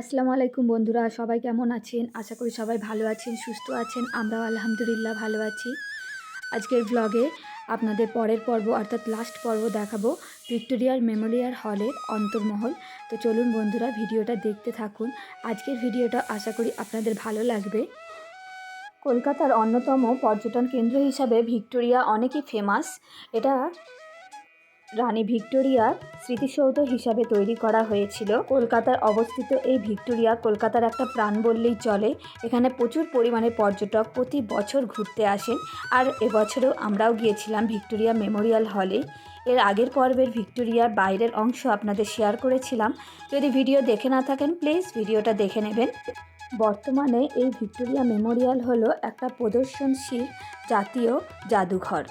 আসসালামু আলাইকুম বন্ধুরা, সবাই কেমন আছেন? আশা করি সবাই ভালো আছেন, সুস্থ আছেন, আমরাও আলহামদুলিল্লাহ ভালো আছি। আজকের ব্লগে আপনাদের পরের পর্ব, অর্থাৎ লাস্ট পর্ব দেখাবো, ভিক্টোরিয়ার মেমোরিয়াল হলের অন্তর্মহল। তো চলুন বন্ধুরা, ভিডিওটা দেখতে থাকুন। আজকের ভিডিওটা আশা করি আপনাদের ভালো লাগবে। কলকাতার অন্যতম পর্যটন কেন্দ্র হিসাবে ভিক্টোরিয়া অনেকই ফেমাস এটা রানী ভিক্টোরিয়ার স্মৃতিসৌধ হিসাবে তৈরি করা হয়েছিল। কলকাতার অবস্থিত এই ভিক্টোরিয়া কলকাতার একটা প্রাণ বললেই চলে। এখানে প্রচুর পরিমাণে পর্যটক প্রতি বছর ঘুরতে আসেন। আর এবছরেও আমরাও গিয়েছিলাম ভিক্টোরিয়া মেমোরিয়াল হলে। এর আগের পর্বের ভিক্টোরিয়ার বাইরের অংশ আপনাদের শেয়ার করেছিলাম। যদি ভিডিও দেখে না থাকেন, প্লিজ ভিডিওটা দেখে নেবেন। বর্তমানে এই ভিক্টোরিয়া মেমোরিয়াল হলো একটা প্রদর্শনশীল জাতীয় জাদুঘর।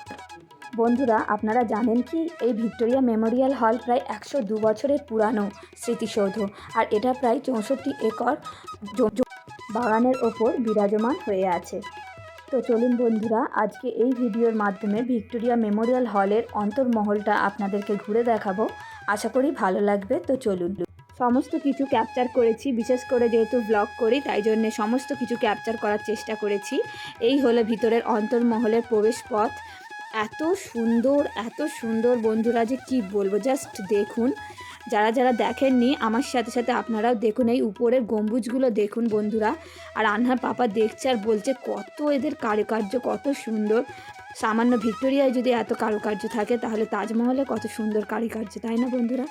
বন্ধুরা, আপনারা জানেন কি? এই ভিক্টোরিয়া মেমোরিয়াল হল প্রায় একশো দু বছরের পুরানো স্মৃতিসৌধ আর এটা প্রায় চৌষট্টি একর বাগানের ওপর বিরাজমান হয়ে আছে। তো চলুন বন্ধুরা, আজকে এই ভিডিওর মাধ্যমে ভিক্টোরিয়া মেমোরিয়াল হলের অন্তর্মহলটা আপনাদেরকে ঘুরে দেখাবো। আশা করি ভালো লাগবে, তো চলুন। সমস্ত কিছু ক্যাপচার করেছি, বিশেষ করে যেহেতু ব্লগ করি, তাই জন্যে সমস্ত কিছু ক্যাপচার করার চেষ্টা করেছি। এই হলো ভিতরের অন্তর্মহলের প্রবেশ পথ। এত সুন্দর এত সুন্দর বন্ধুরা যে কি বলব? জাস্ট দেখুন। যারা যারা দেখেননি, আমার সাথে সাথে আপনারাও দেখুন এই উপরের গম্বুজগুলো দেখুন বন্ধুরা। আর আনহার পাপা দেখছে আর বলছে, কত এদের কারুকার্য, কত সুন্দর। সামান্য ভিক্টোরিয়ায় যদি এত কারুকার্য থাকে, তাহলে তাজমহলে কত সুন্দর কারুকার্য, তাই না বন্ধুরা?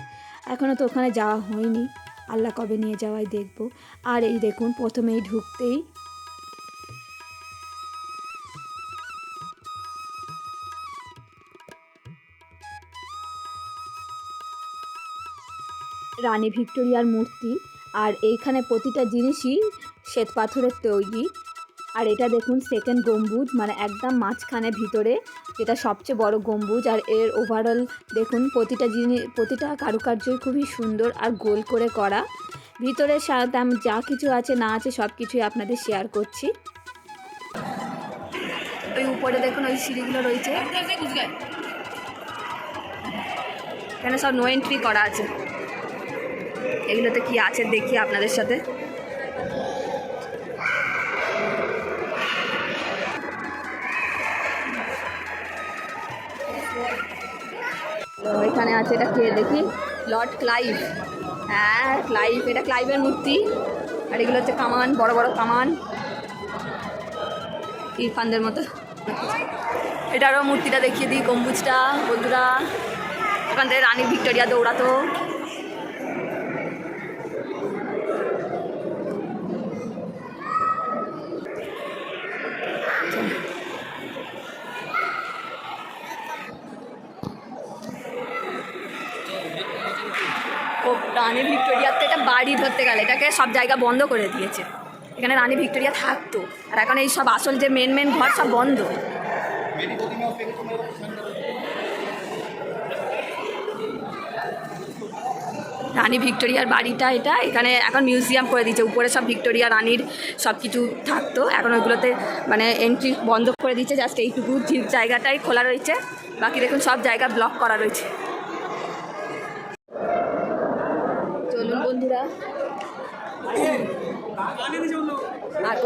এখনও তো ওখানে যাওয়া হয়নি। আল্লাহ কবে নিয়ে যাওয়াই দেখব। আর এই দেখুন, প্রথমেই ঢুকতেই রানী ভিক্টোরিয়ার মূর্তি। আর এইখানে প্রতিটা জিনিসই শ্বেত পাথরের তৈরি। আর এটা দেখুন সেকেন্ড গম্বুজ মানে একদম মাঝখানে ভিতরে। যেটা সবচেয়ে বড় গম্বুজ। আর এর ওভারঅল দেখুন, প্রতিটা জিনিস, প্রতিটা কারুকার্যই খুবই সুন্দর আর গোল করে করা। ভিতরে তেম- যা কিছু আছে, না আছে সব কিছুই আপনাদের শেয়ার করছি। ওই উপরে দেখুন, ওই সিঁড়িগুলো রয়েছে। এখানে সব নো এন্ট্রি করা আছে? এগুলোতে কি আছে দেখি আপনাদের সাথে। এখানে আছে এটা কে দেখি? Lord Clive. হ্যাঁ ক্লাইভ, এটা ক্লাইভের মূর্তি। আর এগুলো হচ্ছে কামান, বড় বড় কামান। ইরফানদের মতো। এটারও মূর্তিটা দেখিয়ে দিই, গম্বুজটা, বন্ধুরা। ওখান থেকে রানী ভিক্টোরিয়া দৌড়াতো। রানী ভিক্টোরিয়াতে একটা বাড়ি ধরতে গেলে, এটাকে সব জায়গা বন্ধ করে দিয়েছে। এখানে রানী ভিক্টোরিয়া থাকতো, আর এখন এই সব আসল যে মেন মেন ঘর সব বন্ধ। রানী ভিক্টোরিয়ার বাড়িটা এটা, এখানে এখন মিউজিয়াম করে দিয়েছে, উপরে সব ভিক্টোরিয়া রানীর সব কিছু থাকতো, এখন ওইগুলোতে মানে এন্ট্রি বন্ধ করে দিয়েছে জাস্ট এইটুকু জায়গাটাই খোলা রয়েছে, বাকি দেখুন সব জায়গা ব্লক করা রয়েছে চলুন বন্ধুরা। আর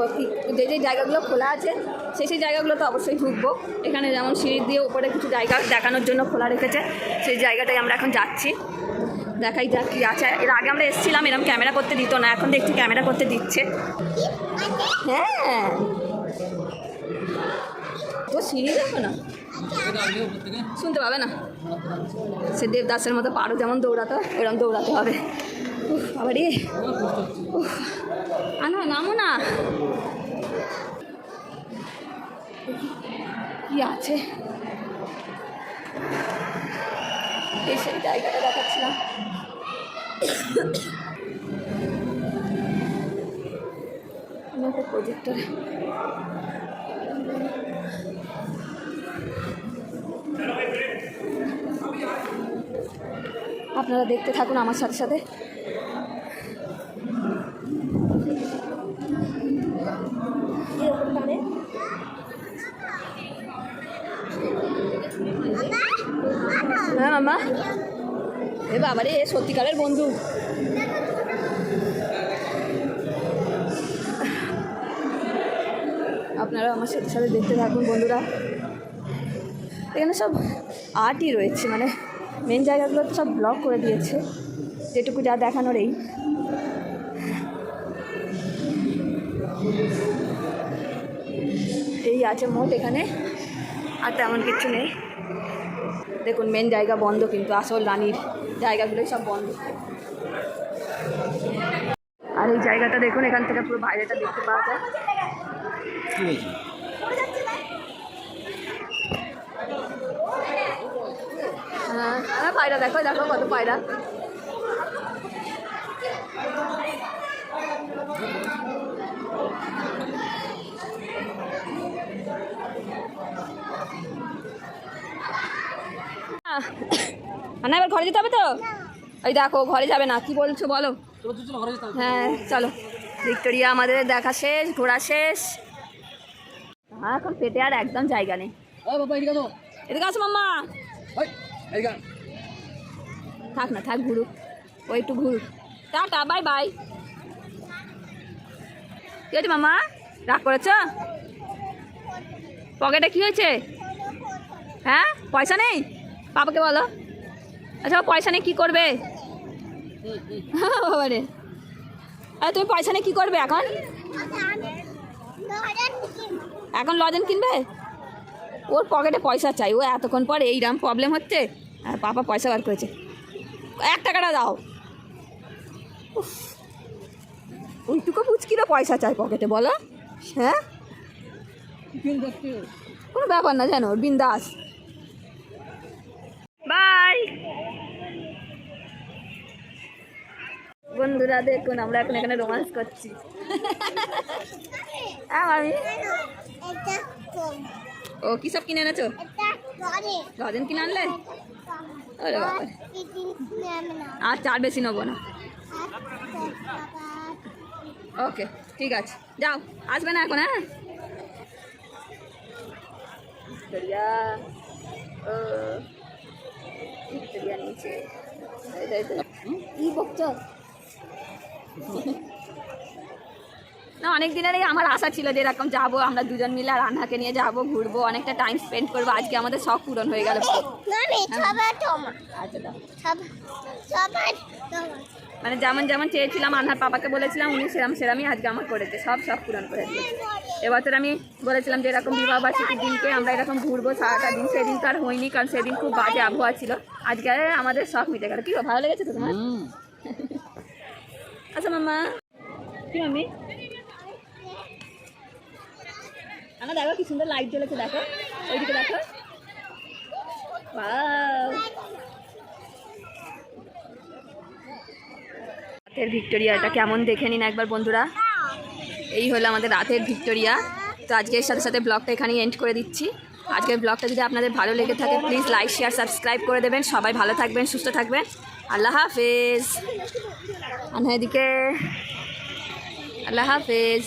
যে যে জায়গাগুলো খোলা আছে সেই সেই জায়গাগুলো তো অবশ্যই ঢুকবো। এখানে যেমন সিঁড়ি দিয়ে উপরে কিছু জায়গা দেখানোর জন্য খোলা রেখেছে, সেই জায়গাটায় আমরা এখন যাচ্ছি। দেখাই যাক কী আছে। এর আগে আমরা এসেছিলাম এরকম ক্যামেরা করতে দিত না, এখন দেখছি ক্যামেরা করতে দিচ্ছে। হ্যাঁ। তো সিঁড়ি দেখো না? শুনতে পাবে না? সে দেবদাসের মতো পারো যেমন দৌড়াতো ওরকম দৌড়াতে হবে। বাবা রে আনো নামো না। কি আছে? সেই জায়গাটা দেখাচ্ছিলাম। প্রজেক্টরে আপনারা দেখতে থাকুন আমার সাথে সাথে। হ্যাঁ মামা এ বাবা রে সত্যিকারের বন্ধু। আপনারা আমার সাথে সাথে দেখতে থাকুন, বন্ধুরা। এখানে সব আর্টই রয়েছে মানে মেন জায়গাগুলো সব ব্লক করে দিয়েছে। যেটুকু যা দেখানোর এই। এই আছে মোট এখানে, আর তেমন কিছু নেই। দেখুন মেন জায়গা বন্ধ কিন্তু, আসল রানীর জায়গাগুলোই সব বন্ধ। আর এই জায়গাটা দেখুন, এখান থেকে পুরো বাইরেটা দেখতে পাওয়া যায়। হ্যাঁ পায়রা দেখো দেখো কত পায়রা। না এবার ঘরে যেতে হবে তো? ওই দেখো ঘরে যাবে না কি বলছো বলো? হ্যাঁ চলো। ভিক্টোরিয়া আমাদের দেখা শেষ ঘোরা শেষ। হ্যাঁ এখন পেটে আর একদম জায়গা নেই। এদিকে আসো। মাম্মা। থাক না, থাক, ঘুরুক। ও একটু ঘুরুক। Tata, bye bye. কি হয়েছে মামা? রাগ করেছ? পকেটে কি হয়েছে? হ্যাঁ? পয়সা নেই? পাপাকে বলো। আচ্ছা পয়সা নেই কী করবে? আরে, তুমি পয়সা নেই কী করবে এখন? এখন লজেন কিনবে? ওর পকেটে পয়সা চাই। ও এতক্ষণ পর এইরকম প্রবলেম হচ্ছে আর পাপা পয়সা বার করেছে। এক টাকাটা দাও। ওইটুকু পুচকিরও পয়সা চাই পকেটে বলো। হ্যাঁ? কোনো ব্যাপার না জানো বিন্দাস। বাই বন্ধুরা দেখুন আমরা এখন এখানে রোমান্স করছি। হ্যাঁ আমি ও কি সব কিনে এনেছো? লজেন কিনে আনলে? আরে বাবা। আর চার বেশি নেব না। ওকে ঠিক আছে। যাও আসবে না এখন হ্যাঁ? ভিক্টোরিয়া ও ভিক্টোরিয়া নিচে। কি বকছ? না অনেক দিনেরই আমার আশা ছিল যে এরকম যাব আমরা দুজন মিলে আর রান্নাকে নিয়ে যাব ঘুরবো অনেকটা টাইম স্পেন্ড করব। আজকে আমাদের শখ পূরণ হয়ে গেল। আচ্ছা মানে যেমন যেমন চেয়েছিলাম আনহার পাপাকে বলেছিলাম উনি সেরাম সেরামই আজকে আমার করেছে সব সব পূরণ করে দিয়েছে। এবছর আমি বলেছিলাম যে এরকম বিবাহ বার্ষিকীর দিনকে আমরা এরকম ঘুরবো সারাটা দিন। সেদিন তো আর হয়নি কারণ সেদিন খুব বাজে আবহাওয়া ছিল। আজকে আমাদের শখ মিটে গেল। কি ভালো লেগেছে তো তোমার? আচ্ছা মাম্মা। কি মাম্মি? আনা দেখো কি সুন্দর লাইট জ্বলেছে, দেখো। ওইদিকে দেখো। রাতের ভিক্টোরিয়াটা কেমন দেখে নিন একবার বন্ধুরা। এই হলো আমাদের রাতের ভিক্টোরিয়া। তো আজকের সাথে সাথে ব্লগটা এখানেই এন্ড করে দিচ্ছি। আজকের ব্লগটা যদি আপনাদের ভালো লেগে থাকে প্লিজ লাইক শেয়ার সাবস্ক্রাইব করে দেবেন। সবাই ভালো থাকবেন, সুস্থ থাকবেন। আল্লাহ হাফেজ। আর এদিকে আল্লাহ হাফেজ।